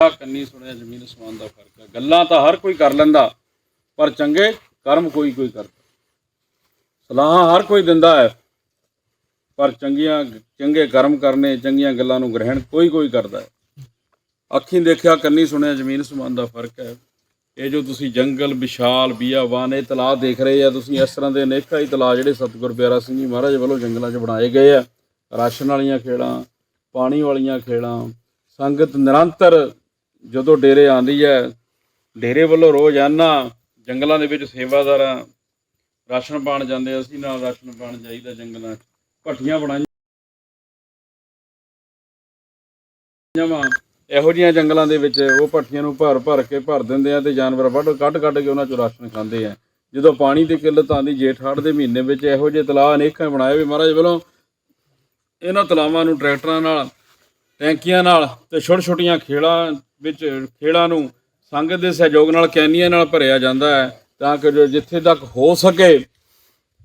ਕੰਨੀ ਸੁਣਿਆ ਜ਼ਮੀਨ ਅਸਮਾਨ ਦਾ ਫ਼ਰਕ ਹੈ। ਗੱਲਾਂ ਤਾਂ ਹਰ ਕੋਈ ਕਰ ਲੈਂਦਾ, ਪਰ ਚੰਗੇ ਕਰਮ ਕੋਈ ਕੋਈ ਕਰਦਾ। ਸਲਾਹਾਂ ਹਰ ਕੋਈ ਦਿੰਦਾ ਹੈ, ਪਰ ਚੰਗੀਆਂ, ਚੰਗੇ ਕਰਮ ਕਰਨੇ, ਚੰਗੀਆਂ ਗੱਲਾਂ ਨੂੰ ਗ੍ਰਹਿਣ ਕੋਈ ਕੋਈ ਕਰਦਾ ਹੈ। ਅੱਖੀਂ ਦੇਖਿਆ ਕੰਨੀ ਸੁਣਿਆ ਜ਼ਮੀਨ ਅਸਮਾਨ ਦਾ ਫ਼ਰਕ ਹੈ। ਇਹ ਜੋ ਤੁਸੀਂ ਜੰਗਲ, ਵਿਸ਼ਾਲ ਬੀਆਵਾਨ ਇਹ ਤਲਾਅ ਦੇਖ ਰਹੇ ਆ, ਤੁਸੀਂ ਇਸ ਤਰ੍ਹਾਂ ਦੇ ਅਨੇਕਾਂ ਹੀ ਤਲਾਅ ਜਿਹੜੇ ਸਤਿਗੁਰ ਪਿਆਰਾ ਸਿੰਘ ਜੀ ਮਹਾਰਾਜ ਵੱਲੋਂ ਜੰਗਲਾਂ 'ਚ ਬਣਾਏ ਗਏ ਆ। ਰਾਸ਼ਨ ਵਾਲੀਆਂ ਖੇੜਾਂ, ਪਾਣੀ ਵਾਲੀਆਂ ਖੇੜਾਂ, ਸੰਗਤ ਨਿਰੰਤਰ ਜਦੋਂ ਡੇਰੇ ਆਂਦੀ ਹੈ, ਡੇਰੇ ਵੱਲੋਂ ਰੋਜ਼ਾਨਾ ਜੰਗਲਾਂ ਦੇ ਵਿੱਚ ਸੇਵਾਦਾਰਾਂ ਰਾਸ਼ਨ ਪਾਣ ਜਾਂਦੇ ਅਸੀਂ ਨਾਲ ਰਾਸ਼ਨ ਪਾਣ ਜਾਈਦਾ ਜੰਗਲਾਂ 'ਚ। ਭੱਠੀਆਂ ਬਣਾਈਆਂ ਵਾ ਇਹੋ ਜਿਹੀਆਂ ਜੰਗਲਾਂ ਦੇ ਵਿੱਚ ਉਹ ਭੱਠੀਆਂ ਨੂੰ ਭਰ ਭਰ ਕੇ ਭਰ ਦਿੰਦੇ ਆ ਤੇ ਜਾਨਵਰ ਵੱਢ ਕੱਢ ਕੱਢ ਕੇ ਉਹਨਾਂ ਚੋਂ ਰਾਸ਼ਨ ਖਾਂਦੇ ਆ। ਜਦੋਂ ਪਾਣੀ ਦੀ ਕਿੱਲਤ ਆਂਦੀ ਜੇਠ ਹਾੜ ਦੇ ਮਹੀਨੇ ਵਿੱਚ ਇਹੋ ਜਿਹੇ ਤਲਾਅ ਅਨੇਕਾਂ ਬਣਾਏ ਵੀ ਮਹਾਰਾਜ ਵੱਲੋਂ ਇਹਨਾਂ ਤਲਾਵਾਂ ਨੂੰ ਟਰੈਕਟਰਾਂ ਨਾਲ ਟੈਂਕੀਆਂ ਨਾਲ ਤੇ ਛੋਟ ਛੋਟੀਆਂ ਖੇਲਾਂ ਵਿੱਚ ਖੇੜਾਂ ਨੂੰ ਸੰਗਤ ਦੇ ਸਹਿਯੋਗ ਨਾਲ ਕੈਨੀਆਂ ਨਾਲ ਭਰਿਆ ਜਾਂਦਾ ਹੈ ਤਾਂ ਕਿ ਜੋ ਜਿੱਥੇ ਤੱਕ ਹੋ ਸਕੇ,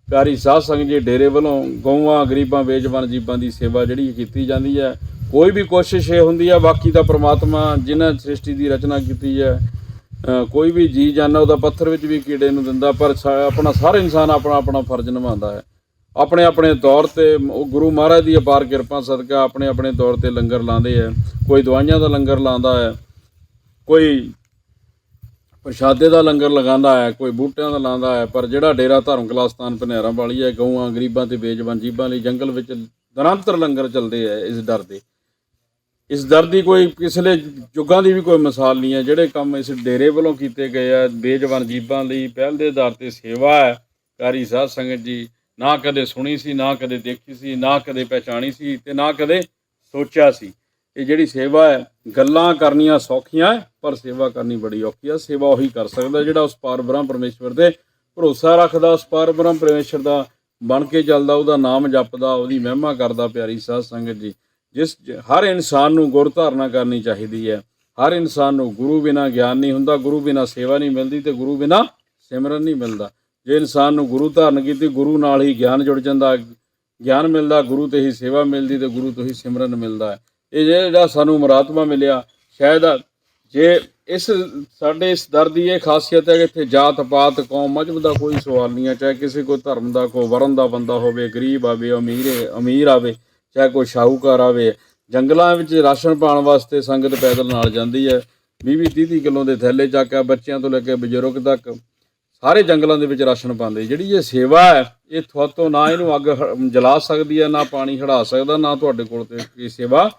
ਪਿਆਰੀ ਸਾਧ ਸੰਗਤ ਜੀ, ਡੇਰੇ ਵੱਲੋਂ ਗਊਆਂ, ਗਰੀਬਾਂ, ਬੇਜਵਾਨ ਜੀਵਾਂ ਦੀ ਸੇਵਾ ਜਿਹੜੀ ਕੀਤੀ ਜਾਂਦੀ ਹੈ। ਕੋਈ ਵੀ ਕੋਸ਼ਿਸ਼ ਇਹ ਹੁੰਦੀ ਹੈ, ਬਾਕੀ ਤਾਂ ਪ੍ਰਮਾਤਮਾ ਜਿਨ੍ਹਾਂ ਸ੍ਰਿਸ਼ਟੀ ਦੀ ਰਚਨਾ ਕੀਤੀ ਹੈ ਕੋਈ ਵੀ ਜੀ ਜਾਨਾ ਉਹਦਾ ਪੱਥਰ ਵਿੱਚ ਵੀ ਕੀੜੇ ਨੂੰ ਦਿੰਦਾ, ਪਰ ਸਾ- ਆਪਣਾ ਹਰ ਇਨਸਾਨ ਆਪਣਾ ਆਪਣਾ ਫਰਜ਼ ਨਿਭਾਉਂਦਾ ਹੈ। ਆਪਣੇ ਆਪਣੇ ਤੌਰ ਤੇ ਉਹ ਗੁਰੂ ਮਹਾਰਾਜ ਦੀ ਅਪਾਰ ਕਿਰਪਾ ਸਦਕਾ ਆਪਣੇ ਆਪਣੇ ਤੌਰ ਤੇ ਲੰਗਰ ਲਾਉਂਦੇ ਹੈ ਕੋਈ ਦਵਾਈਆਂ ਦਾ ਲੰਗਰ ਲਾਉਂਦਾ ਹੈ ਕੋਈ ਪ੍ਰਸ਼ਾਦੇ ਦਾ ਲੰਗਰ ਲਗਾਉਂਦਾ ਹੈ ਕੋਈ ਬੂਟਿਆਂ ਦਾ ਲਾਉਂਦਾ ਹੈ ਪਰ ਜਿਹੜਾ ਡੇਰਾ ਧਰਮ ਸਥਾਨ ਭਨੇਰਾ ਵਾਲੀ ਹੈ ਗਊਆਂ, ਗਰੀਬਾਂ ਤੇ ਬੇਜਵਾਨ ਜੀਬਾਂ ਲਈ ਜੰਗਲ ਵਿੱਚ ਨਿਰੰਤਰ ਲੰਗਰ ਚੱਲਦੇ ਹੈ ਇਸ ਡਰ ਦੇ। ਇਸ ਦਰ ਦੀ ਕੋਈ ਪਿਛਲੇ ਯੁੱਗਾਂ ਦੀ ਵੀ ਕੋਈ ਮਿਸਾਲ ਨਹੀਂ ਹੈ ਜਿਹੜੇ ਕੰਮ ਇਸ ਡੇਰੇ ਵੱਲੋਂ ਕੀਤੇ ਗਏ ਆ, ਬੇਜਵਾਨ ਜੀਬਾਂ ਲਈ ਪਹਿਲ ਦੇ ਆਧਾਰ ਤੇ ਸੇਵਾ ਹੈ ਕਾਰੀ ਸਾਧ ਸੰਗਤ ਜੀ ਨਾ ਕਦੇ ਸੁਣੀ ਸੀ, ਨਾ ਕਦੇ ਦੇਖੀ ਸੀ, ਨਾ ਕਦੇ ਪਹਿਚਾਣੀ ਸੀ ਤੇ ਨਾ ਕਦੇ ਸੋਚਿਆ ਸੀ। ਇਹ ਜਿਹੜੀ ਸੇਵਾ ਹੈ, ਗੱਲਾਂ ਕਰਨੀਆਂ ਸੌਖੀਆਂ ਪਰ ਸੇਵਾ ਕਰਨੀ ਬੜੀ ਔਖੀ ਹੈ। ਸੇਵਾ ਉਹੀ ਕਰ ਸਕਦਾ ਜਿਹੜਾ ਉਸ ਪਾਰ ਬ੍ਰਹਮ ਪਰਮੇਸ਼ਵਰ ਤੇ ਭਰੋਸਾ ਰੱਖਦਾ, ਉਸ ਪਾਰ ਬ੍ਰਹਮ ਪਰਮੇਸ਼ਵਰ ਦਾ ਬਣ ਕੇ ਚੱਲਦਾ, ਉਹਦਾ ਨਾਮ ਜਪਦਾ, ਉਹਦੀ ਮਹਿਮਾ ਕਰਦਾ, ਪਿਆਰੀ ਸਾਧ ਸੰਗਤ ਜੀ। ਜਿਸ ਹਰ ਇਨਸਾਨ ਨੂੰ ਗੁਰ ਧਾਰਨਾ ਕਰਨੀ ਚਾਹੀਦੀ ਹੈ। ਹਰ ਇਨਸਾਨ ਨੂੰ ਗੁਰੂ ਬਿਨਾ ਗਿਆਨ ਨਹੀਂ ਹੁੰਦਾ, ਗੁਰੂ ਬਿਨਾ ਸੇਵਾ ਨਹੀਂ ਮਿਲਦੀ ਤੇ ਗੁਰੂ ਬਿਨਾ ਸਿਮਰਨ ਨਹੀਂ ਮਿਲਦਾ। ਜੇ ਇਨਸਾਨ ਨੂੰ ਗੁਰੂ ਧਾਰਨ ਕੀਤੀ, ਗੁਰੂ ਨਾਲ ਹੀ ਗਿਆਨ ਜੁੜ ਜਾਂਦਾ, ਗਿਆਨ ਮਿਲਦਾ, ਗੁਰੂ ਤੇ ਹੀ ਸੇਵਾ ਮਿਲਦੀ ਤੇ ਗੁਰੂ ਤੋਂ ਹੀ ਸਿਮਰਨ ਮਿਲਦਾ ਹੈ। ਇਹ ਜਿਹੜਾ ਸਾਨੂੰ ਮੁਰਾਤਮਾ ਮਿਲਿਆ, ਸ਼ਾਇਦ ਜੇ ਇਸ ਸਾਡੇ ਇਸ ਦਰ ਦੀ ਇਹ ਖਾਸੀਅਤ ਹੈ ਕਿ ਇੱਥੇ ਜਾਤ, ਪਾਤ, ਕੌਮ, ਮਜ਼ਹਬ ਦਾ ਕੋਈ ਸਵਾਲ ਨਹੀਂ ਹੈ। ਚਾਹੇ ਕਿਸੇ ਕੋਈ ਧਰਮ ਦਾ ਕੋਈ ਵਰਨ ਦਾ ਬੰਦਾ ਹੋਵੇ, ਗਰੀਬ ਆਵੇ, ਅਮੀਰ ਅਮੀਰ ਆਵੇ, ਚਾਹੇ ਕੋਈ ਸ਼ਾਹੂਕਾਰ ਆਵੇ, ਜੰਗਲਾਂ ਵਿੱਚ ਰਾਸ਼ਨ ਪਾਉਣ ਵਾਸਤੇ ਸੰਗਤ ਪੈਦਲ ਨਾਲ ਜਾਂਦੀ ਹੈ। 20 20 30 ਕਿਲੋ ਦੇ ਥੈਲੇ ਚੱਕ ਕੇ ਬੱਚਿਆਂ ਤੋਂ ਲੈ ਕੇ ਬਜ਼ੁਰਗ ਤੱਕ। ਸਾਰੇ ਜੰਗਲਾਂ ਦੇ ਵਿੱਚ ਰਾਸ਼ਨ ਪਾਉਂਦੇ। ਜਿਹੜੀ ਇਹ ਸੇਵਾ ਹੈ, ਇਹ ਤੁਹਾਤੋਂ ਨਾ ਇਹਨੂੰ ਅੱਗ ਹ- ਜਲਾ ਸਕਦੀ ਹੈ, ਨਾ ਪਾਣੀ ਖੜਾ ਸਕਦਾ, ਨਾ ਤੁਹਾਡੇ ਕੋਲ ਤੇ ਇਹ ਸੇਵਾ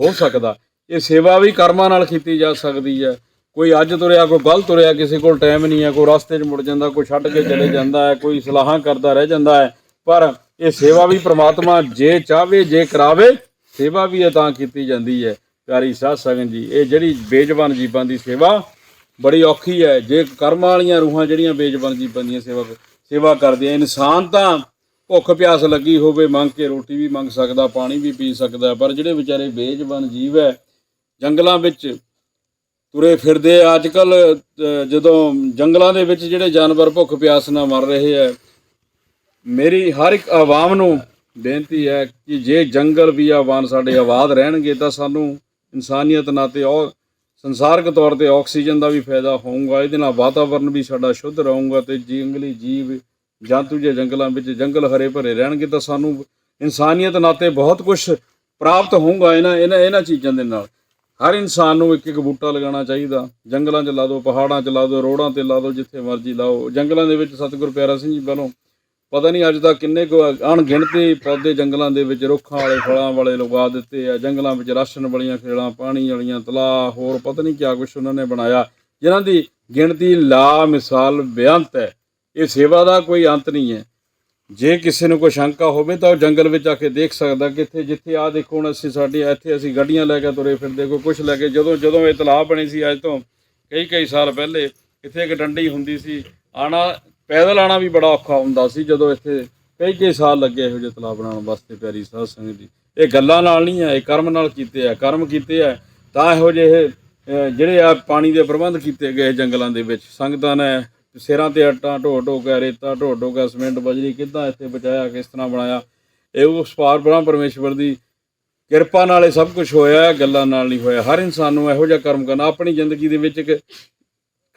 ਹੋ ਸਕਦਾ। ਇਹ ਸੇਵਾ ਵੀ ਕਰਮਾਂ ਨਾਲ ਕੀਤੀ ਜਾ ਸਕਦੀ ਹੈ। ਕੋਈ ਅੱਜ ਤੁਰਿਆ, ਕੋਈ ਕੱਲ ਤੁਰਿਆ, ਕਿਸੇ ਕੋਲ ਟਾਈਮ ਨਹੀਂ ਹੈ, ਕੋਈ ਰਸਤੇ 'ਚ ਮੁੜ ਜਾਂਦਾ, ਕੋਈ ਛੱਡ ਕੇ ਚਲੇ ਜਾਂਦਾ ਹੈ, ਕੋਈ ਸਲਾਹਾਂ ਕਰਦਾ ਰਹਿ ਜਾਂਦਾ ਹੈ। ਪਰ ਇਹ ਸੇਵਾ ਵੀ ਪ੍ਰਮਾਤਮਾ ਜੇ ਚਾਹਵੇ, ਜੇ ਕਰਾਵੇ, ਸੇਵਾ ਵੀ ਇਹ ਤਾਂ ਕੀਤੀ ਜਾਂਦੀ ਹੈ। ਪਿਆਰੀ ਸਾਧ ਸੰਗਤ ਜੀ, ਇਹ ਜਿਹੜੀ ਬੇਜਵਾਨ ਜੀਵਾਂ ਦੀ ਸੇਵਾ ਬੜੀ ਔਖੀ ਹੈ। ਜੇ ਕਰਮ ਵਾਲੀਆਂ ਰੂਹਾਂ ਜਿਹੜੀਆਂ ਬੇਜਵਾਨ ਜੀਵਾਂ ਦੀਆਂ ਸੇਵਾ ਸੇਵਾ ਕਰਦੀਆਂ, ਇਨਸਾਨ ਤਾਂ ਭੁੱਖ ਪਿਆਸ ਲੱਗੀ ਹੋਵੇ, ਮੰਗ ਕੇ ਰੋਟੀ ਵੀ ਮੰਗ ਸਕਦਾ, ਪਾਣੀ ਵੀ ਪੀ ਸਕਦਾ, ਪਰ ਜਿਹੜੇ ਵਿਚਾਰੇ ਬੇਜ਼ਬਾਨ ਜੀਵ ਹੈ, ਜੰਗਲਾਂ ਵਿੱਚ ਤੁਰੇ ਫਿਰਦੇ ਅੱਜ ਕੱਲ ਜਦੋਂ ਜੰਗਲਾਂ ਦੇ ਵਿੱਚ ਜਿਹੜੇ ਜਾਨਵਰ ਭੁੱਖ ਪਿਆਸ ਨਾਲ ਮਰ ਰਹੇ ਹੈ, ਮੇਰੀ ਹਰ ਇੱਕ ਆਵਾਮ ਨੂੰ ਬੇਨਤੀ ਹੈ ਕਿ ਜੇ ਜੰਗਲ ਵੀ ਆਵਾਨ ਸਾਡੇ ਆਬਾਦ ਰਹਿਣਗੇ, ਤਾਂ ਸਾਨੂੰ ਇਨਸਾਨੀਅਤ ਨਾਤੇ ਉਹ ਸੰਸਾਰਕ ਤੌਰ ਤੇ ਆਕਸੀਜਨ ਦਾ ਵੀ ਫਾਇਦਾ ਹੋਊਗਾ, ਇਹਦੇ ਨਾਲ ਵਾਤਾਵਰਨ ਵੀ ਸਾਡਾ ਸ਼ੁੱਧ ਰਹੂਗਾ ਤੇ ਜੰਗਲੀ ਜੀਵ ਜੰਤੂ ਜੇ ਜੰਗਲਾਂ ਵਿੱਚ ਜੰਗਲ ਹਰੇ ਭਰੇ ਰਹਿਣਗੇ ਤਾਂ ਸਾਨੂੰ ਇਨਸਾਨੀਅਤ ਨਾਤੇ ਬਹੁਤ ਕੁਝ ਪ੍ਰਾਪਤ ਹੋਊਗਾ ਇਹਨਾਂ ਇਹਨਾਂ ਇਹਨਾਂ ਚੀਜ਼ਾਂ ਦੇ ਨਾਲ। ਹਰ ਇਨਸਾਨ ਨੂੰ ਇੱਕ ਇੱਕ ਬੂਟਾ ਲਗਾਉਣਾ ਚਾਹੀਦਾ। ਜੰਗਲਾਂ 'ਚ ਲਾ ਦਿਓ, ਪਹਾੜਾਂ 'ਚ ਲਾ ਦਿਓ, ਰੋੜਾਂ ਤੇ ਲਾ ਦਿਓ, ਜਿੱਥੇ ਮਰਜ਼ੀ ਲਾਓ। ਜੰਗਲਾਂ ਦੇ ਵਿੱਚ ਸਤਿਗੁਰ ਪਿਆਰਾ ਸਿੰਘ ਜੀ ਵੱਲੋਂ ਪਤਾ ਨਹੀਂ ਅੱਜ ਤੱਕ ਕਿੰਨੇ ਕੁ ਅਣਗਿਣਤੇ ਪੌਦੇ ਜੰਗਲਾਂ ਦੇ ਵਿੱਚ ਰੁੱਖਾਂ ਵਾਲੇ, ਫਲਾਂ ਵਾਲੇ ਲਗਾ ਦਿੱਤੇ ਆ। ਜੰਗਲਾਂ ਵਿੱਚ ਰਾਸ਼ਨ ਵਾਲੀਆਂ ਖੇਲਾਂ ਪਾਣੀ ਵਾਲੀਆਂ ਤਲਾਅ, ਹੋਰ ਪਤਾ ਨਹੀਂ ਕਿਆ ਕੁਛ ਉਹਨਾਂ ਨੇ ਬਣਾਇਆ। ਜਿਨ੍ਹਾਂ ਦੀ ਗਿਣਤੀ ਲਾ ਮਿਸਾਲ ਬੇਅੰਤ ਹੈ। ਇਹ ਸੇਵਾ ਦਾ ਕੋਈ ਅੰਤ ਨਹੀਂ ਹੈ। ਜੇ ਕਿਸੇ ਨੂੰ ਕੋਈ ਸ਼ੰਕਾ ਹੋਵੇ ਤਾਂ ਉਹ ਜੰਗਲ ਵਿੱਚ ਆ ਕੇ ਦੇਖ ਸਕਦਾ ਕਿ ਇੱਥੇ ਜਿੱਥੇ ਆ ਦੇਖੋ, ਹੁਣ ਅਸੀਂ ਸਾਡੀ, ਇੱਥੇ ਅਸੀਂ ਗੱਡੀਆਂ ਲੈ ਕੇ ਤੁਰੇ ਫਿਰਦੇ ਕੋਈ ਕੁਛ ਲੈ ਕੇ, ਜਦੋਂ ਜਦੋਂ ਇਹ ਤਲਾਬ ਬਣੀ ਸੀ ਅੱਜ ਤੋਂ ਕਈ ਕਈ ਸਾਲ ਪਹਿਲੇ, ਇੱਥੇ ਇੱਕ ਡੰਡੀ ਹੁੰਦੀ ਸੀ, ਆਣਾ ਪੈਦਲ ਆਣਾ ਵੀ ਬੜਾ ਔਖਾ ਹੁੰਦਾ ਸੀ ਜਦੋਂ ਇੱਥੇ ਕਈ ਕਈ ਸਾਲ ਲੱਗੇ ਇਹੋ ਜਿਹੇ ਤਲਾਬ ਬਣਾਉਣ ਵਾਸਤੇ ਪਿਆਰੀ ਸਾਧ ਸੰਗਤ ਜੀ ਇਹ ਗੱਲਾਂ ਨਾਲ ਨਹੀਂ ਹੈ ਇਹ ਕਰਮ ਨਾਲ ਕੀਤੇ ਆ, ਕਰਮ ਕੀਤੇ ਆ, ਤਾਂ ਇਹੋ ਜਿਹੇ ਜਿਹੜੇ ਆ ਪਾਣੀ ਦੇ ਪ੍ਰਬੰਧ ਕੀਤੇ ਗਏ ਜੰਗਲਾਂ ਦੇ ਵਿੱਚ। ਸੰਗਤਾਂ ਨੇ ਸਿਰਾਂ ਤੇ ਆਟਾ ਢੋ ਢੋ ਕੇ ਰੇਤਾ ਢੋ ਢੋ ਕੇ ਸੀਮੈਂਟ, ਬਜਰੀ, ਕਿੱਦਾਂ ਇੱਥੇ ਬਚਾਇਆ, ਕਿਸ ਤਰ੍ਹਾਂ ਬਣਾਇਆ, ਇਹ ਉਸ ਪਾਰ ਬ੍ਰਹਮ ਪਰਮੇਸ਼ਵਰ ਦੀ ਕਿਰਪਾ ਨਾਲ ਇਹ ਸਭ ਕੁਝ ਹੋਇਆ ਗੱਲਾਂ ਨਾਲ ਨਹੀਂ ਹੋਇਆ। ਹਰ ਇਨਸਾਨ ਨੂੰ ਇਹੋ ਜਿਹਾ ਕਰਮ ਕਰਨਾ, ਆਪਣੀ ਜ਼ਿੰਦਗੀ ਦੇ ਵਿੱਚ ਇੱਕ,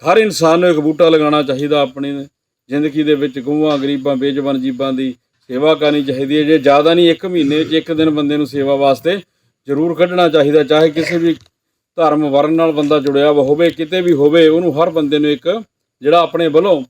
ਹਰ ਇਨਸਾਨ ਨੂੰ ਇੱਕ ਬੂਟਾ ਲਗਾਉਣਾ ਚਾਹੀਦਾ, ਆਪਣੇ ਜ਼ਿੰਦਗੀ ਦੇ ਵਿੱਚ ਗਊਆਂ ਗਰੀਬਾਂ ਬੇਜਵਾਨ ਜੀਵਾਂ ਦੀ ਸੇਵਾ ਕਰਨੀ ਚਾਹੀਦੀ ਹੈ। ਜੇ ਜ਼ਿਆਦਾ ਨਹੀਂ ਇੱਕ ਮਹੀਨੇ 'ਚ ਇੱਕ ਦਿਨ ਬੰਦੇ ਨੂੰ ਸੇਵਾ ਵਾਸਤੇ ਜ਼ਰੂਰ ਕੱਢਣਾ ਚਾਹੀਦਾ, ਚਾਹੇ ਕਿਸੇ ਵੀ ਧਰਮ ਵਰਨ ਨਾਲ ਬੰਦਾ ਜੁੜਿਆ ਵਾ ਹੋਵੇ, ਕਿਤੇ ਵੀ ਹੋਵੇ, ਉਹਨੂੰ ਹਰ ਬੰਦੇ ਨੂੰ ਇੱਕ ਜਿਹੜਾ ਆਪਣੇ ਵੱਲੋਂ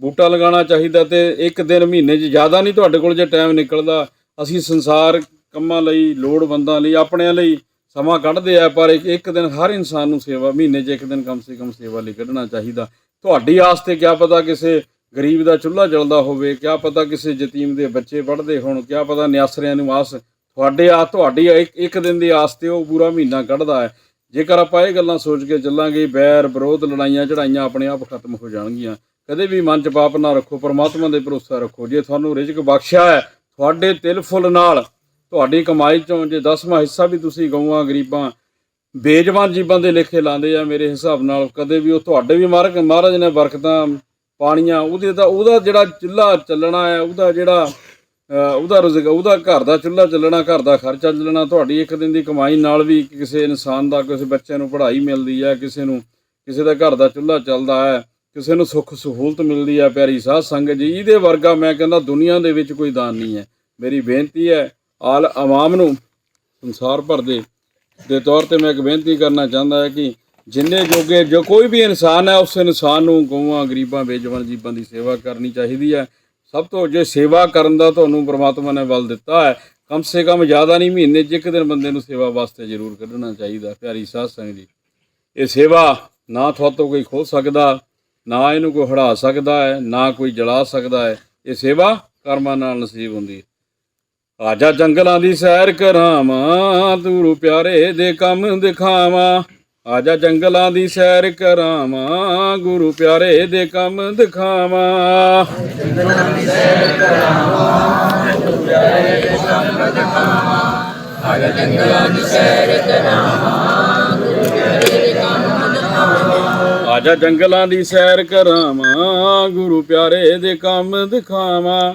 ਬੂਟਾ ਲਗਾਉਣਾ ਚਾਹੀਦਾ ਤੇ ਇੱਕ ਦਿਨ ਮਹੀਨੇ 'ਚ ਜ਼ਿਆਦਾ ਨਹੀਂ ਤੁਹਾਡੇ ਕੋਲ ਜੇ ਟਾਈਮ ਨਿਕਲਦਾ, ਅਸੀਂ ਸੰਸਾਰ ਕੰਮਾਂ ਲਈ, ਲੋੜਵੰਦਾਂ ਲਈ, ਆਪਣਿਆਂ ਲਈ ਸਮਾਂ ਕੱਢਦੇ ਆ, ਪਰ ਇੱਕ ਇੱਕ ਦਿਨ ਹਰ ਇਨਸਾਨ ਨੂੰ ਸੇਵਾ, ਮਹੀਨੇ 'ਚ ਇੱਕ ਦਿਨ ਕਮ ਸੇ ਕਮ ਸੇਵਾ ਲਈ ਕੱਢਣਾ ਚਾਹੀਦਾ। ਤੁਹਾਡੀ ਆਸ ਤੇ ਕਿਆ ਪਤਾ ਕਿਸੇ ਗਰੀਬ ਦਾ ਚੁੱਲ੍ਹਾ ਜਲਦਾ ਹੋਵੇ, ਕਿਆ ਪਤਾ ਕਿਸੇ ਯਤੀਮ ਦੇ ਬੱਚੇ ਪੜ੍ਹਦੇ ਹੋਣ, ਕਿਆ ਪਤਾ ਨਿਆਸਰਿਆਂ ਨੂੰ ਆਸ, ਤੁਹਾਡੇ ਆ, ਤੁਹਾਡੀ ਇੱਕ ਇੱਕ ਦਿਨ ਦੀ ਆਸ ਤੇ ਉਹ ਪੂਰਾ ਮਹੀਨਾ ਕੱਢਦਾ ਹੈ। ਜੇਕਰ ਆਪਾਂ ਇਹ ਗੱਲਾਂ ਸੋਚ ਕੇ ਚੱਲਾਂਗੇ, ਬੈਰ, ਵਿਰੋਧ, ਲੜਾਈਆਂ ਚੜਾਈਆਂ ਆਪਣੇ ਆਪ ਖਤਮ ਹੋ ਜਾਣਗੀਆਂ। ਕਦੇ ਵੀ ਮਨ 'ਚ ਪਾਪ ਨਾ ਰੱਖੋ, ਪਰਮਾਤਮਾ ਦੇ ਭਰੋਸਾ ਰੱਖੋ। ਜੇ ਤੁਹਾਨੂੰ ਰਿਜ਼ਕ ਬਖਸ਼ਿਆ ਹੈ, ਤੁਹਾਡੇ ਤਿਲ ਫੁੱਲ ਨਾਲ, ਤੁਹਾਡੀ ਕਮਾਈ ਚੋਂ ਜੇ 10ਵਾਂ ਹਿੱਸਾ ਵੀ ਤੁਸੀਂ ਗਊਆਂ, ਗਰੀਬਾਂ, ਬੇਜਵਾਨ ਜੀਵਾਂ ਦੇ ਲੇਖੇ ਲਾਉਂਦੇ ਆ, ਮੇਰੇ ਹਿਸਾਬ ਨਾਲ ਕਦੇ ਵੀ ਉਹ ਤੁਹਾਡੇ ਵੀ ਮਾਰਕ ਮਹਾਰਾਜ ਨੇ ਬਰਕਤਾਂ ਪਾਣੀਆਂ, ਉਹਦੇ ਦਾ ਉਹਦਾ ਜਿਹੜਾ ਚੁੱਲ੍ਹਾ ਚੱਲਣਾ ਹੈ, ਉਹਦਾ ਜਿਹੜਾ ਉਹਦਾ ਰੁਜ਼ਗ, ਉਹਦਾ ਘਰ ਦਾ ਚੁੱਲ੍ਹਾ ਚੱਲਣਾ, ਘਰ ਦਾ ਖਰਚਾ ਚੱਲਣਾ, ਤੁਹਾਡੀ ਇੱਕ ਦਿਨ ਦੀ ਕਮਾਈ ਨਾਲ ਵੀ ਕਿਸੇ ਇਨਸਾਨ ਦਾ, ਕਿਸੇ ਬੱਚੇ ਨੂੰ ਪੜ੍ਹਾਈ ਮਿਲਦੀ ਹੈ, ਕਿਸੇ ਨੂੰ, ਕਿਸੇ ਦਾ ਘਰ ਦਾ ਚੁੱਲ੍ਹਾ ਚੱਲਦਾ ਹੈ, ਕਿਸੇ ਨੂੰ ਸੁੱਖ ਸਹੂਲਤ ਮਿਲਦੀ ਹੈ, ਪਿਆਰੀ ਸਾਧ ਸੰਗਤ ਜੀ, ਇਹਦੇ ਵਰਗਾ ਮੈਂ ਕਹਿੰਦਾ ਦੁਨੀਆ ਦੇ ਵਿੱਚ ਕੋਈ ਦਾਨ ਨਹੀਂ ਹੈ। ਮੇਰੀ ਬੇਨਤੀ ਹੈ, ਆਲ ਆਵਾਮ ਨੂੰ, ਸੰਸਾਰ ਭਰ ਦੇ ਦੇ ਤੌਰ ਤੇ ਮੈਂ ਇੱਕ ਬੇਨਤੀ ਕਰਨਾ ਚਾਹੁੰਦਾ ਹੈ ਕਿ ਜਿੰਨੇ ਜੋਗੇ ਜੋ ਕੋਈ ਵੀ ਇਨਸਾਨ ਹੈ, ਉਸ ਇਨਸਾਨ ਨੂੰ ਗਊਆਂ, ਗਰੀਬਾਂ, ਬੇਜਵਾਨ ਜੀਵਾਂ ਦੀ ਸੇਵਾ ਕਰਨੀ ਚਾਹੀਦੀ ਹੈ। ਸਭ ਤੋਂ ਜੇ ਸੇਵਾ ਕਰਨ ਦਾ ਤੁਹਾਨੂੰ ਪ੍ਰਮਾਤਮਾ ਨੇ ਬਲ ਦਿੱਤਾ ਹੈ, ਕਮ ਸੇ ਕਮ ਜ਼ਿਆਦਾ ਨਹੀਂ ਮਹੀਨੇ 'ਚ ਇੱਕ ਦਿਨ ਬੰਦੇ ਨੂੰ ਸੇਵਾ ਵਾਸਤੇ ਜ਼ਰੂਰ ਕੱਢਣਾ ਚਾਹੀਦਾ। ਪਿਆਰੀ ਸਾਧ ਸੰਗਤ ਜੀ, ਇਹ ਸੇਵਾ ਨਾ ਤੁਹਾਤੋਂ ਕੋਈ ਖੋ ਸਕਦਾ, ਨਾ ਇਹਨੂੰ ਕੋਈ ਹੜਾ ਸਕਦਾ ਹੈ, ਨਾ ਕੋਈ ਜਲਾ ਸਕਦਾ ਹੈ। ਇਹ ਸੇਵਾ ਕਰਮਾਂ ਨਾਲ ਨਸੀਬ ਹੁੰਦੀ ਹੈ। ਆਜਾ ਜੰਗਲਾਂ ਦੀ ਸੈਰ ਕਰਾਵਾਂ, ਤੂੰ ਪਿਆਰੇ ਦੇ ਕੰਮ ਦਿਖਾਵਾਂ। ਆਜਾ ਜੰਗਲਾਂ ਦੀ ਸੈਰ ਕਰਾਵਾਂ ਗੁਰੂ ਪਿਆਰੇ ਦੇ ਕੰਮ ਦਿਖਾਵਾਂ। ਆਜਾ ਜੰਗਲਾਂ ਦੀ ਸੈਰ ਕਰਾਵਾਂ ਗੁਰੂ ਪਿਆਰੇ ਦੇ ਕੰਮ ਦਿਖਾਵਾਂ। ਆਜਾ ਜੰਗਲਾਂ ਦੀ ਸੈਰ ਕਰਾਵਾਂ ਗੁਰੂ ਪਿਆਰੇ ਦੇ ਕੰਮ ਦਿਖਾਵਾਂ।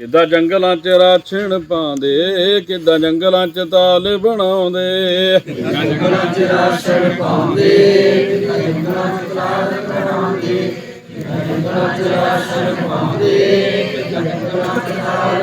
ਕਿੱਦਾਂ ਜੰਗਲਾਂ 'ਚ ਰਾਛਣ ਪਾਉਂਦੇ, ਕਿੱਦਾਂ ਜੰਗਲਾਂ 'ਚ ਤਾਲ ਬਣਾਉਂਦੇ? ਕਿੱਦਾਂ ਜੰਗਲਾਂ 'ਚ ਰਾਛਣ ਪਾਉਂਦੇ, ਕਿੱਦਾਂ ਜੰਗਲਾਂ 'ਚ ਤਾਲ ਬਣਾਏ ਕਿੱਦਾਂ ਜੰਗਲਾਂ 'ਚ ਰਾਛਣ ਪਾਉਂਦੇ, ਕਿੱਦਾਂ ਜੰਗਲਾਂ 'ਚ ਤਾਲ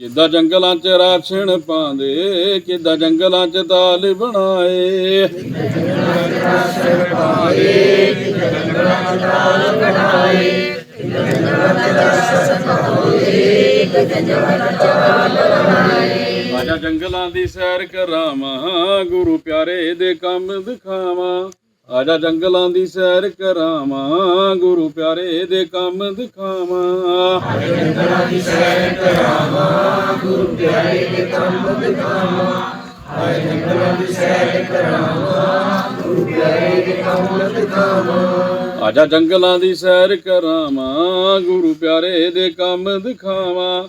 ਕਿਦਾਂ ਜੰਗਲਾਂ 'ਚ ਰਾਛਣ ਪਾਉਂਦੇ, ਕਿੱਦਾਂ ਜੰਗਲਾਂ 'ਚ ਤਾਲ ਬਣਾਏ। ਰਾਜਾ ਜੰਗਲਾਂ ਦੀ ਸੈਰ ਕਰਾਵਾਂ, ਗੁਰੂ ਪਿਆਰੇ ਦੇ ਕੰਮ ਦਿਖਾਵਾਂ। ਆਜਾ ਜੰਗਲਾਂ ਦੀ ਸੈਰ ਕਰਾਵਾਂ ਗੁਰੂ ਪਿਆਰੇ ਦੇ ਕੰਮ ਦਿਖਾਵਾਂ। ਆਜਾ ਜੰਗਲਾਂ ਦੀ ਸੈਰ ਕਰਾਵਾਂ ਗੁਰੂ ਪਿਆਰੇ ਦੇ ਕੰਮ ਦਿਖਾਵਾਂ। ਆਜਾ ਜੰਗਲਾਂ ਦੀ ਸੈਰ ਕਰਾਵਾਂ ਗੁਰੂ ਪਿਆਰੇ ਦੇ ਕੰਮ ਦਿਖਾਵਾਂ। ਆਜਾ ਜੰਗਲਾਂ ਦੀ ਸੈਰ ਕਰਾਵਾਂ ਗੁਰੂ ਪਿਆਰੇ ਦੇ ਕੰਮ ਦਿਖਾਵਾਂ।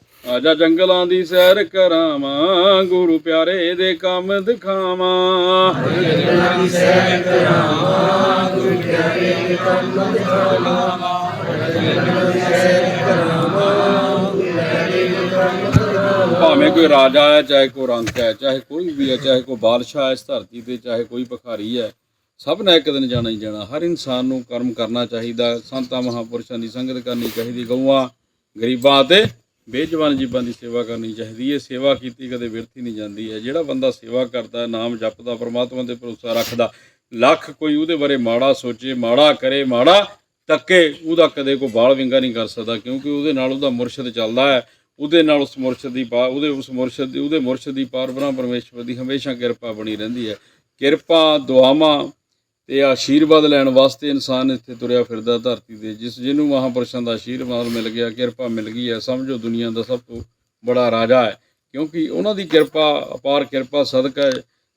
ਆਜਾ ਜੰਗਲਾਂ ਦੀ ਸੈਰ ਕਰਾਵਾਂ, ਗੁਰੂ ਪਿਆਰੇ ਦੇ ਕੰਮ ਦਿਖਾਵਾਂ। ਭਾਵੇਂ ਕੋਈ ਰਾਜਾ ਹੈ, ਚਾਹੇ ਕੋਈ ਰੰਕ ਹੈ, ਚਾਹੇ ਕੋਈ ਵੀ ਹੈ, ਚਾਹੇ ਕੋਈ ਬਾਦਸ਼ਾਹ ਹੈ ਇਸ ਧਰਤੀ ਤੇ, ਚਾਹੇ ਕੋਈ ਭਿਖਾਰੀ ਹੈ, ਸਭ ਨੇ ਇੱਕ ਦਿਨ ਜਾਣਾ ਹੀ ਜਾਣਾ। ਹਰ ਇਨਸਾਨ ਨੂੰ ਕਰਮ ਕਰਨਾ ਚਾਹੀਦਾ। ਸੰਤਾਂ, ਮਹਾਪੁਰਸ਼ਾਂ ਦੀ ਸੰਗਤ ਕਰਨੀ ਚਾਹੀਦੀ। ਗਊਆਂ, ਗਰੀਬਾਂ ਅਤੇ ਬੇਜਵਾਨ ਜੀਵਾਂ ਦੀ ਸੇਵਾ ਕਰਨੀ ਚਾਹੀਦੀ ਹੈ, ਸੇਵਾ ਕੀਤੀ ਕਦੇ ਵਿਰਥੀ ਨਹੀਂ ਜਾਂਦੀ ਹੈ। ਜਿਹੜਾ ਬੰਦਾ ਸੇਵਾ ਕਰਦਾ ਨਾਮ ਜਪਦਾ, ਪਰਮਾਤਮਾ ਤੇ ਭਰੋਸਾ ਰੱਖਦਾ, ਲੱਖ ਕੋਈ ਉਹਦੇ ਬਾਰੇ ਮਾੜਾ ਸੋਚੇ, ਮਾੜਾ ਕਰੇ, ਮਾੜਾ ਤੱਕੇ, ਉਹਦਾ ਕਦੇ ਕੋਈ ਬਾਲ ਵਿੰਗਾ ਨਹੀਂ ਕਰ ਸਕਦਾ, ਕਿਉਂਕਿ ਉਹਦੇ ਨਾਲ ਉਹਦਾ ਮੁਰਸ਼ਿਦ ਚੱਲਦਾ ਹੈ। ਉਹਦੇ ਨਾਲ ਉਸ ਮੁਰਸ਼ਿਦ ਦੀ ਪਾ, ਉਹਦੇ ਉਸ ਮੁਰਸ਼ਿਦ ਦੀ ਉਹਦੇ ਮੁਰਸ਼ਿਦ ਦੀ ਪਾਰ ਬ੍ਰਹਮ ਪਰਮੇਸ਼ਵਰ ਦੀ ਹਮੇਸ਼ਾ ਕਿਰਪਾ ਬਣੀ ਰਹਿੰਦੀ ਹੈ। ਕਿਰਪਾ, ਦੁਆਵਾਂ ਤੇ ਆਸ਼ੀਰਵਾਦ ਲੈਣ ਵਾਸਤੇ ਇਨਸਾਨ ਇੱਥੇ ਤੁਰਿਆ ਫਿਰਦਾ ਧਰਤੀ ਤੇ, ਜਿਸ ਜਿਹਨੂੰ ਮਹਾਪੁਰਸ਼ਾਂ ਦਾ ਆਸ਼ੀਰਵਾਦ ਮਿਲ ਗਿਆ, ਕਿਰਪਾ ਮਿਲ ਗਈ ਹੈ। ਸਮਝੋ ਦੁਨੀਆ ਦਾ ਸਭ ਤੋਂ ਬੜਾ ਰਾਜਾ ਹੈ, ਕਿਉਂਕਿ ਉਹਨਾਂ ਦੀ ਕਿਰਪਾ, ਅਪਾਰ ਕਿਰਪਾ ਸਦਕਾ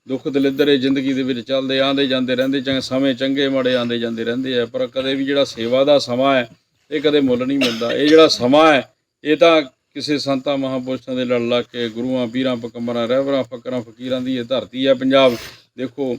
ਦੁੱਖ ਦਲਿੱਦਰ ਜ਼ਿੰਦਗੀ ਦੇ ਵਿੱਚ ਚੱਲਦੇ ਆਂਦੇ ਜਾਂਦੇ ਰਹਿੰਦੇ ਚੰਗੇ ਸਮੇਂ ਚੰਗੇ ਮਾੜੇ ਆਂਦੇ ਜਾਂਦੇ ਰਹਿੰਦੇ ਆ ਪਰ ਕਦੇ ਵੀ ਜਿਹੜਾ ਸੇਵਾ ਦਾ ਸਮਾਂ ਹੈ, ਇਹ ਕਦੇ ਮੁੱਲ ਨਹੀਂ ਮਿਲਦਾ। ਇਹ ਜਿਹੜਾ ਸਮਾਂ ਹੈ, ਇਹ ਤਾਂ ਕਿਸੇ ਸੰਤਾਂ, ਮਹਾਪੁਰਸ਼ਾਂ ਦੇ ਲੜ ਲੱਗ ਕੇ ਗੁਰੂਆਂ, ਪੀਰਾਂ ਪਕੰਬਰਾਂ ਰਹਿਬਰਾਂ, ਫਕਰਾਂ, ਫਕੀਰਾਂ ਦੀ ਇਹ ਧਰਤੀ ਹੈ। ਪੰਜਾਬ ਦੇਖੋ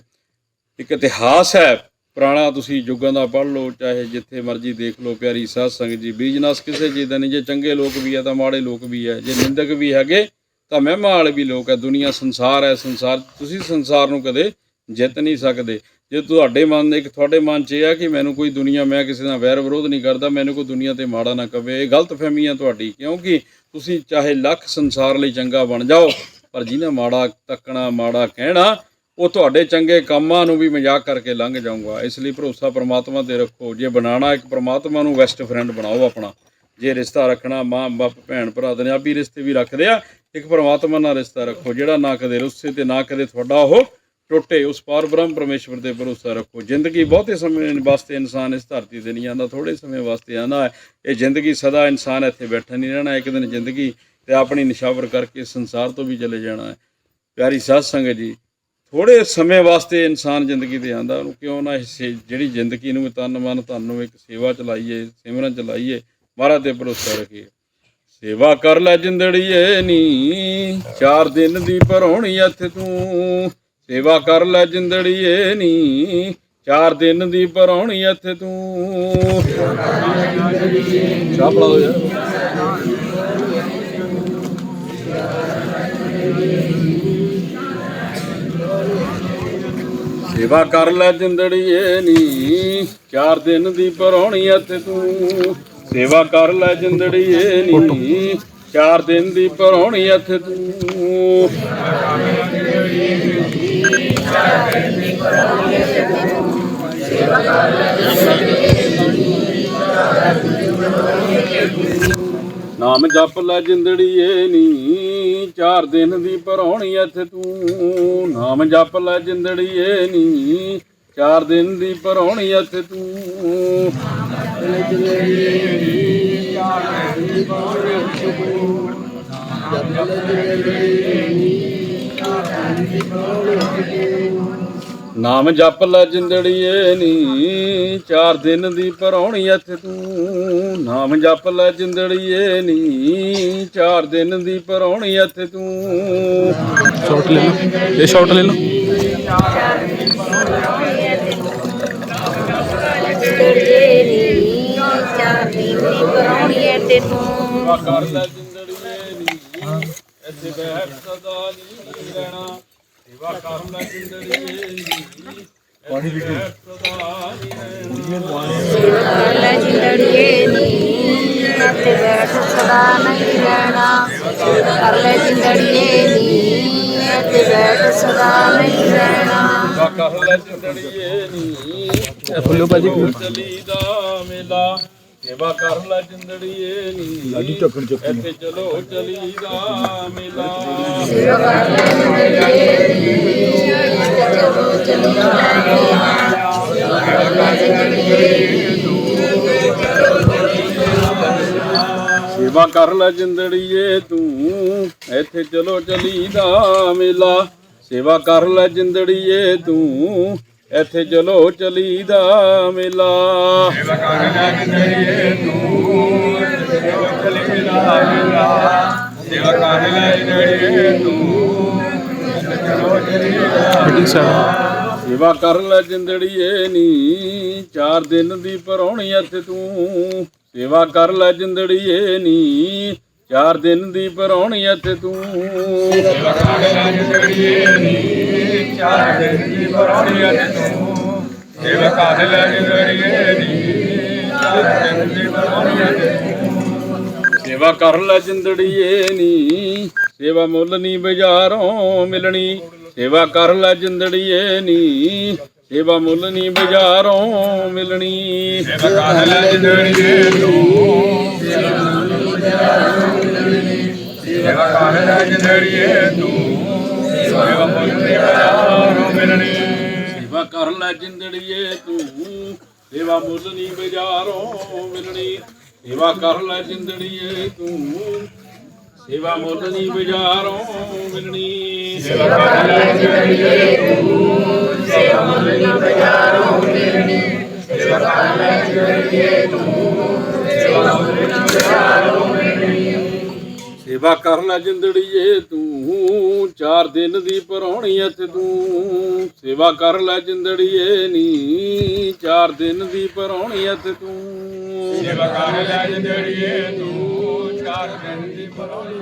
ਇੱਕ ਇਤਿਹਾਸ ਹੈ, ਪੁਰਾਣਾ ਤੁਸੀਂ ਯੁੱਗਾਂ ਦਾ ਪੜ੍ਹ ਲਓ, ਚਾਹੇ ਜਿੱਥੇ ਮਰਜ਼ੀ ਦੇਖ ਲਓ, ਪਿਆਰੀ ਸਾਧ ਸੰਗਤ ਜੀ, ਬਿਜ਼ਨਸ ਕਿਸੇ ਚੀਜ਼ ਦਾ ਨਹੀਂ, ਜੇ ਚੰਗੇ ਲੋਕ ਵੀ ਆ ਤਾਂ ਮਾੜੇ ਲੋਕ ਵੀ ਆ ਜੇ ਨਿੰਦਕ ਵੀ ਹੈਗੇ ਤਾਂ ਮਹਿਮਾ ਵਾਲੇ ਵੀ ਲੋਕ ਹੈ, ਦੁਨੀਆ ਸੰਸਾਰ ਹੈ, ਸੰਸਾਰ, ਤੁਸੀਂ ਸੰਸਾਰ ਨੂੰ ਕਦੇ ਜਿੱਤ ਨਹੀਂ ਸਕਦੇ। ਜੇ ਤੁਹਾਡੇ ਮਨ, ਇੱਕ ਤੁਹਾਡੇ ਮਨ 'ਚ ਇਹ ਆ ਕਿ ਮੈਨੂੰ ਕੋਈ ਦੁਨੀਆ, ਮੈਂ ਕਿਸੇ ਨਾਲ ਵੈਰ ਵਿਰੋਧ ਨਹੀਂ ਕਰਦਾ, ਮੈਨੂੰ ਕੋਈ ਦੁਨੀਆ ਤੇ ਮਾੜਾ ਨਾ ਕਵੇ, ਇਹ ਗਲਤ ਫਹਿਮੀ ਆ ਤੁਹਾਡੀ, ਕਿਉਂਕਿ ਤੁਸੀਂ ਚਾਹੇ ਲੱਖ ਸੰਸਾਰ ਲਈ ਚੰਗਾ ਬਣ ਜਾਓ, ਪਰ ਜਿਹਨੇ ਮਾੜਾ ਤੱਕਣਾ, ਮਾੜਾ ਕਹਿਣਾ ਉਹ ਤੁਹਾਡੇ ਚੰਗੇ ਕੰਮਾਂ ਨੂੰ ਵੀ ਮਜ਼ਾਕ ਕਰਕੇ ਲੰਘ ਜਾਊਗਾ। ਇਸ ਲਈ ਭਰੋਸਾ ਪਰਮਾਤਮਾ ਤੇ ਰੱਖੋ। ਜੇ ਬਣਾਉਣਾ ਇੱਕ ਪਰਮਾਤਮਾ ਨੂੰ ਬੈਸਟ ਫਰੈਂਡ ਬਣਾਓ ਆਪਣਾ। ਜੇ ਰਿਸ਼ਤਾ ਰੱਖਣਾ ਮਾਂ, ਬਾਪ, ਭੈਣ, ਭਰਾ ਦੇ ਦੁਨਿਆਵੀ ਰਿਸ਼ਤੇ ਵੀ ਰੱਖਦੇ ਆ, ਇੱਕ ਪਰਮਾਤਮਾ ਨਾਲ ਰਿਸ਼ਤਾ ਰੱਖੋ। ਜਿਹੜਾ ਨਾ ਕਦੇ ਰੁੱਸੇ ਤੇ ਨਾ ਕਦੇ ਤੁਹਾਡਾ ਉਹ ਟੁੱਟੇ, ਉਸ ਪਾਰ ਬ੍ਰਹਮ ਪਰਮੇਸ਼ਵਰ ਤੇ ਭਰੋਸਾ ਰੱਖੋ। ਜ਼ਿੰਦਗੀ ਬਹੁਤੇ ਸਮੇਂ ਵਾਸਤੇ ਇਨਸਾਨ ਇਸ ਧਰਤੀ ਤੇ ਨਹੀਂ ਆਉਂਦਾ ਥੋੜੇ ਸਮੇਂ ਵਾਸਤੇ ਆਉਂਦਾ ਹੈ। ਇਹ ਜ਼ਿੰਦਗੀ ਸਦਾ ਇਨਸਾਨ ਇੱਥੇ ਬੈਠਾ ਨਹੀਂ ਰਹਿਣਾ। ਇੱਕ ਦਿਨ ਜ਼ਿੰਦਗੀ ਤੇ ਆਪਣੀ ਨਿਸ਼ਾਵਰ ਕਰਕੇ ਸੰਸਾਰ ਤੋਂ ਵੀ ਚਲੇ ਜਾਣਾ ਹੈ। ਪਿਆਰੀ ਸਾਧ ਸੰਗਤ ਜੀ ਥੋੜੇ ਸਮੇਂ ਵਾਸਤੇ ਇਨਸਾਨ ਜ਼ਿੰਦਗੀ ਤੇ ਆਂਦਾ, ਉਹਨੂੰ ਕਿਉਂ ਨਾ ਇਸ ਜਿਹੜੀ ਜ਼ਿੰਦਗੀ ਨੂੰ ਤਨ ਮਨ ਧਨ ਨੂੰ ਇੱਕ ਸੇਵਾ ਚਲਾਈਏ, ਸਿਮਰਨ ਚਲਾਈਏ, ਮਹਾਰਾਜ ਤੇ ਭਰੋਸਾ ਰੱਖੀਏ। ਸੇਵਾ ਕਰ ਲੈ ਜਿੰਦੜੀਏ ਨੀ, ਚਾਰ ਦਿਨ ਦੀ ਪਰੌਣੀ ਇੱਥੇ ਤੂੰ। ਸੇਵਾ ਕਰ ਲੈ ਜਿੰਦੜੀਏ ਨੀ, ਚਾਰ ਦਿਨ ਦੀ ਪਰੌਣੀ ਇੱਥੇ ਤੂੰ। ਚਾਹ ਪਲਾ ਯਾਰ। ਸੇਵਾ ਕਰ ਲੈ ਜਿੰਦੜੀਏ ਨੀ, ਚਾਰ ਦਿਨ ਦੀ ਪਰੌਣੀ ਇੱਥੇ ਤੂੰ ਸੇਵਾ ਕਰ ਲੈ ਜਿੰਦੜੀਏ ਨੀ, ਚਾਰ ਦਿਨ ਦੀ ਪਰੌਣੀ ਇੱਥੇ ਤੂੰ। ਨਾਮ ਜਪ ਲੈ ਜਿੰਦੜੀਏ ਨੀ, ਚਾਰ ਦਿਨ ਦੀ ਪਰੌਣੀ ਇੱਥੇ ਤੂੰ। ਨਾਮ ਜਪ ਲੈ ਜਿੰਦੜੀਏ ਨੀ, ਚਾਰ ਦਿਨ ਦੀ ਪਰੌਣੀ ਇੱਥੇ ਤੂੰ। ਨਾਮ ਜਪ ਲੈ ਜਿੰਦੜੀਏ ਨੀ ਚਾਰ ਦਿਨ ਦੀ ਪਰੌਣੀ ਇੱਥੇ ਤੂੰ। ਨਾਮ ਜਪ ਲੈ ਜਿੰਦੜੀਏ ਨੀ ਚਾਰ ਦਿਨ ਦੀ ਪਰੌਣੀ ਇੱਥੇ ਤੂੰ। ਸ਼ਾਟ ਲੈ ਲਓ। ਇਹ ਸ਼ਾਟ ਲੈ ਲਓ। ਲੈ ਜਿੰਦੜੀਏ ਨੀ ਇੱਥੇ ਬੈਠ ਸਦਾ ਨਹੀਂ ਰਹਿਣਾ ਸੇਵਾ ਕਰ ਲੈ ਜਿੰਦੜੀਏ ਨੀ ਇੱਥੇ ਬੈਠ ਸਦਾ ਨਹੀਂ ਰਹਿਣਾ। ਜਿੰਦੜੀਏ ਨੀ। ਤੇ ਬੈਠ ਸਦਾ ਨਹੀਂ ਰਹਿਣਾ। ਕਰ ਲੈ ਜਿੰਦੜੀਏ ਨੀ। ਤੇ ਬੈਠ ਸਦਾ ਨਹੀਂ ਰਹਿਣਾ। ਕਰ ਲੈ ਜਿੰਦੜੀਏ ਨੀ। ਫੁੱਲੋ ਭਾਜੀ। ਚਲੀ ਦਾ ਮੇਲਾ। ਸੇਵਾ ਕਰ ਲੈ ਜਿੰਦੜੀਏ ਨੀ। ਲਾਡੀ ਢੱਕਣ ਚੱਕੀ ਇੱਥੇ ਚਲੋ ਚਲੀਦਾ ਮੇਲਾ। ਸੇਵਾ ਕਰ ਲੈ ਜਿੰਦੜੀਏ ਇੱਥੇ ਚਲੋ ਮੇਲਾ ਸੇਵਾ ਕਰ ਲੈ ਜਿੰਦੜੀਏ ਇੱਥੇ ਚਲੋ ਸੇਵਾ ਕਰ ਲੈ ਜਿੰਦੜੀਏ ਤੂੰ ਚਲੋ ਚਲੀਦਾ ਮੇਲਾ। ਸੇਵਾ ਕਰ ਲੈ ਜਿੰਦੜੀਏ ਤੂੰ। ਚਲੋ ਚਲੀਦਾ ਮੀਟਿੰਗ ਸਾਹਿਬ ਸੇਵਾ ਕਰ ਲੈ ਜਿੰਦੜੀਏ ਨੀ ਚਾਰ ਦਿਨ ਦੀ ਪਰੌਣੀ ਇੱਥੇ ਤੂੰ। ਸੇਵਾ ਕਰ ਲੈ ਜਿੰਦੜੀਏ ਨੀ ਚਾਰ ਦਿਨ ਦੀ ਪਰੌਣੀ ਇੱਥੇ ਤੂੰ। ਸੇਵਾ ਕਰ ਲੈ ਜਿੰਦੜੀਏ ਨੀ ਚਾਰ ਦਿਨ ਦੀ ਪਰੌਣੀ ਇੱਥੇ ਤੂੰ। ਸੇਵਾ ਕਰ ਲੈ ਜਿੰਦੜੀਏ ਨੀ ਚਾਰ ਦਿਨ ਦੀ ਪਰੌਣੀ ਇੱਥੇ ਸੇਵਾ ਕਰ ਲੈ ਜਿੰਦੜੀਏ ਨੀ ਸੇਵਾ ਮੁੱਲ ਨਹੀਂ ਬਾਜ਼ਾਰੋਂ ਮਿਲਣੀ। ਸੇਵਾ ਕਰ ਲੈ ਜਿੰਦੜੀਏ ਨੀ ਸੇਵਾ ਮੁੱਲ ਨਹੀਂ ਬਾਜ਼ਾਰੋਂ ਮਿਲਣੀ। ਸੇਵਾ ਕਰ ਲੈ ਜਿੰਦੜੀਏ ਤੂੰ ਸੇਵਾ ਕਰ ਲੈ ਜਿੰਦੜੀਏ ਤੂੰ ਸੇਵਾ ਮੁੱਲ ਨਹੀਂ ਮਿਲਣੀ ਸੇਵਾ ਕਰ ਲੈ ਜਿੰਦੜੀਏ ਤੂੰ। ਸੇਵਾ ਮੁੱਲ ਨਹੀਂ ਬਾਜ਼ਾਰੋਂ ਮਿਲਣੀ। ਸੇਵਾ ਕਰ ਲੈ ਜਿੰਦੜੀਏ ਤੂੰ। ਸੇਵਾ ਮੁੱਲ ਨਹੀਂ ਬਾਜ਼ਾਰੋਂ ਮਿਲਣੀ। ਸੇਵਾ ਕਰ ਲੈ ਜਿੰਦੜੀਏ ਤੂੰ। ਸੇਵਾ ਮੁੱਲ ਨਹੀਂ ਬਾਜ਼ਾਰੋਂ ਮਿਲਣੀ। ਸੇਵਾ ਕਰ ਲੈ ਜਿੰਦੜੀਏ ਤੂੰ। ਸੇਵਾ ਮੁੱਲ ਨਹੀਂ ਬਾਜ਼ਾਰੋਂ ਸੇਵਾ ਕਰ ਲੈ ਜਿੰਦੜੀਏ ਤੂੰ, ਚਾਰ ਦਿਨ ਦੀ ਪਰੌਣੀ ਇੱਥੇ ਤੂੰ ਸੇਵਾ ਕਰ ਲੈ ਜਿੰਦੜੀਏ ਨੀ, ਚਾਰ ਦਿਨ ਦੀ ਪਰੌਣੀ ਇੱਥੇ ਤੂੰ ਸੇਵਾ ਕਰ ਲੈ ਜਿੰਦੜੀਏ ਤੂੰ, ਚਾਰ ਦਿਨ ਦੀ ਪਰੌਣੀ